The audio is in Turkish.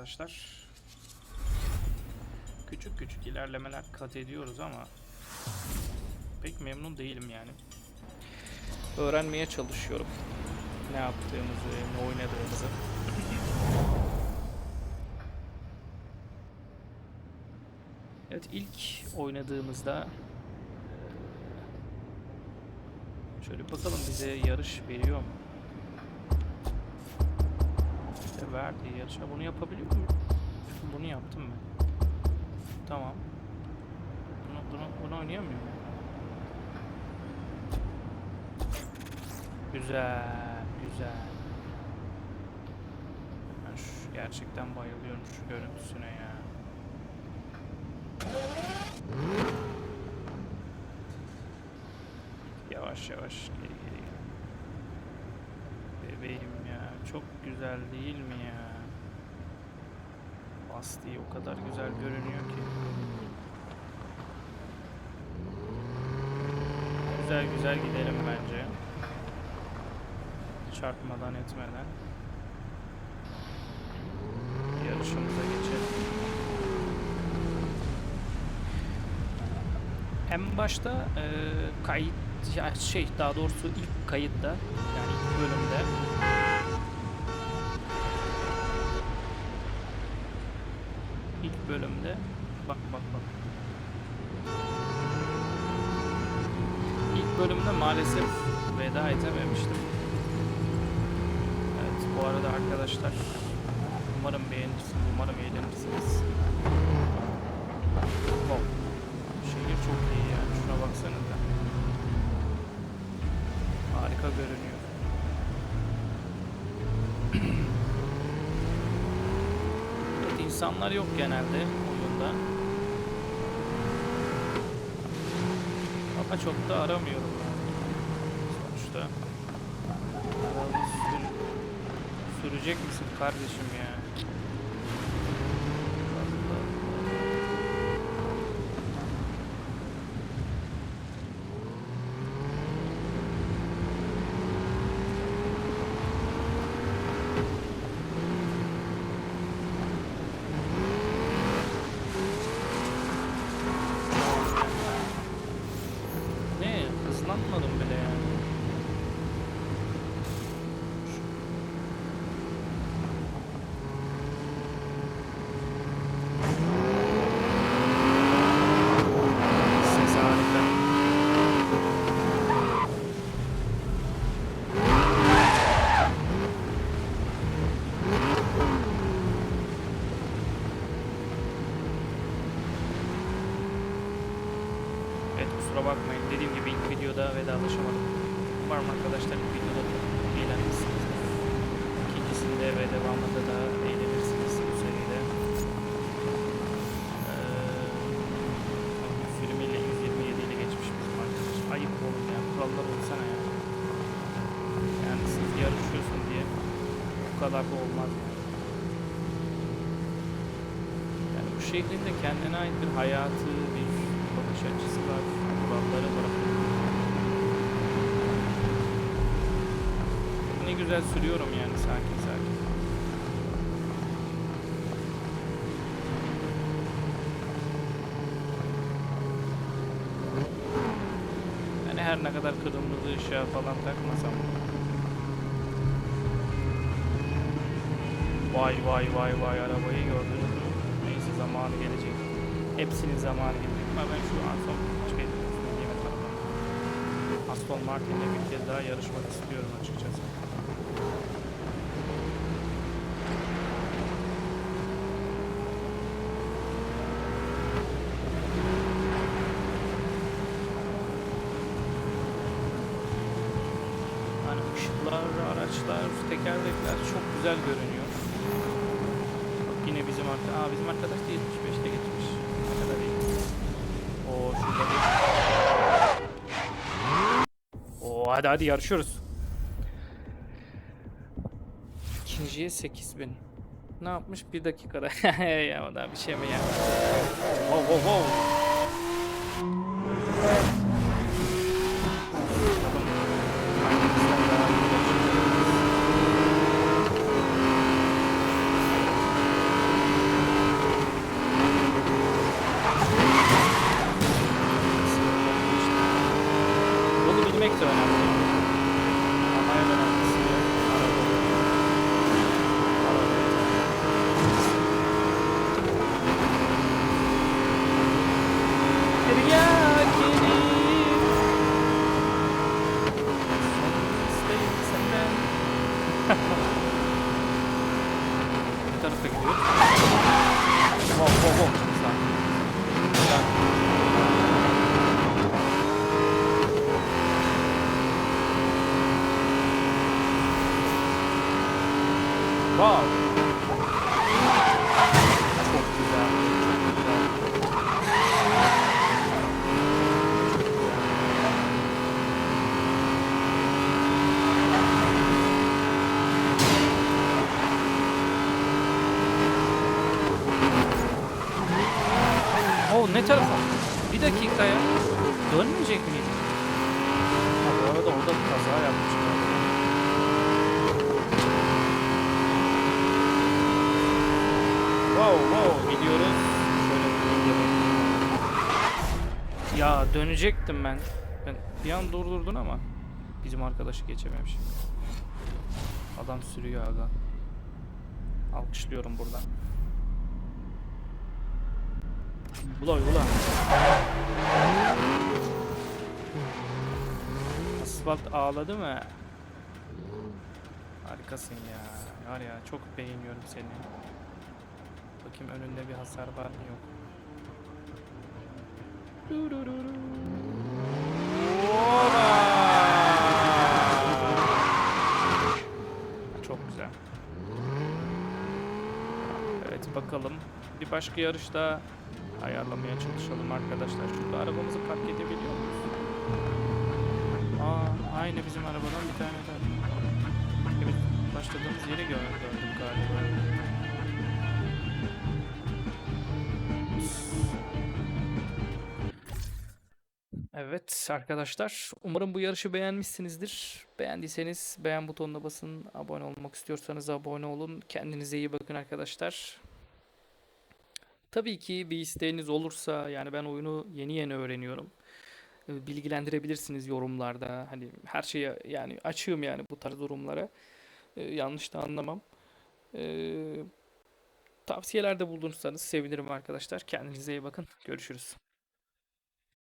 arkadaşlar. Küçük küçük ilerlemeler kat ediyoruz ama pek memnun değilim yani. Öğrenmeye çalışıyorum. Ne yaptığımızı, ne oynadığımızı. Evet ilk oynadığımızda eee, şöyle bakalım bize yarış veriyor mu? İşte verdiği yarışa bunu yapabiliyor muyum? Bunu yaptım ben. Tamam. Bunu, bunu, bunu oynayamıyor muyum? Güzel, güzel. Ben şu, gerçekten bayılıyorum şu görüntüsüne ya. Yavaş yavaş geri geri. Bebeğim çok güzel değil mi ya? Lastiği o kadar güzel görünüyor ki. Güzel güzel gidelim bence. Çarpmadan etmeden. Yarışımıza geçelim. En başta e, kayıt şey daha doğrusu ilk kayıtta yani ilk bölümde ilk bölümde bak bak bak ilk bölümde maalesef veda edememiştim. Evet bu arada arkadaşlar umarım beğenirsiniz, umarım eğlenirsiniz. Wow. Şehir çok iyi ya. Şuna baksanıza. Harika görünüyor. evet, insanlar yok genelde oyunda. Ama çok da aramıyorum. Sonuçta. Sür- sürecek misin kardeşim ya? Allah Allah. Ne? Hızlanmadım bile yani. Ses harika. Evet kusura bakmayın. Dediğim gibi ilk videoda vedalaşamadım. Umarım arkadaşlar ilk videoda da eğlenmişsinizdir. İkincisinde ve devamında da eğlenirsiniz bu seride. Ee, 120 ile 127 ile geçmiş bizim arkadaş. Ayıp oğlum ya. Kurallar olsana ya. Yani sırf yarışıyorsun diye bu kadar da olmaz yani. Yani bu şehrin de kendine ait bir hayatı, bir bakış açısı var, kuralları var. Ne güzel sürüyorum yani sakin sakin. Yani her ne kadar kırmızı ışığa falan takmasam Vay vay vay vay arabayı gördünüz mü? Neyse zamanı gelecek. Hepsinin zamanı gelecek. Ama ben şu şey, Nimet arabanın Aston Martin'le bir kez daha yarışmak istiyorum açıkçası. Hani ışıklar, araçlar, tekerlekler çok güzel görünüyor. Bak yine bizim arkadaş. Aa bizim arkadaş değil. 5'te geçmiş. Ne kadar iyi. Oo şurada bir... Oo hadi hadi yarışıyoruz. İkinciye 8000. Ne yapmış? Bir dakikada. ya daha bir şey mi ya? Wow wow wow. 前田なんです ne tarafa? Bir dakika ya. Dönmeyecek miydi? Ha, bu arada o da bir kaza yapmış. Wow wow gidiyoruz. Şöyle bir yemek. Ya dönecektim ben. Ben bir an durdurdun ama bizim arkadaşı geçememiş. Adam sürüyor aga. Alkışlıyorum buradan. Ula ula. Asfalt ağladı mı? Harikasın ya. Var ya çok beğeniyorum seni. Bakayım önünde bir hasar var mı yok. Çok güzel. Evet bakalım. Bir başka yarışta ayarlamaya çalışalım arkadaşlar. Şurada arabamızı park edebiliyor muyuz? Aa, aynı bizim arabadan bir tane daha. Evet, başladığımız yeri gör gördüm galiba. Evet arkadaşlar umarım bu yarışı beğenmişsinizdir. Beğendiyseniz beğen butonuna basın. Abone olmak istiyorsanız abone olun. Kendinize iyi bakın arkadaşlar. Tabii ki bir isteğiniz olursa yani ben oyunu yeni yeni öğreniyorum. E, Bilgilendirebilirsiniz yorumlarda. Hani her şeye yani açığım yani bu tarz durumlara. E, yanlış da anlamam. E, tavsiyelerde bulunursanız sevinirim arkadaşlar. Kendinize iyi bakın. Görüşürüz.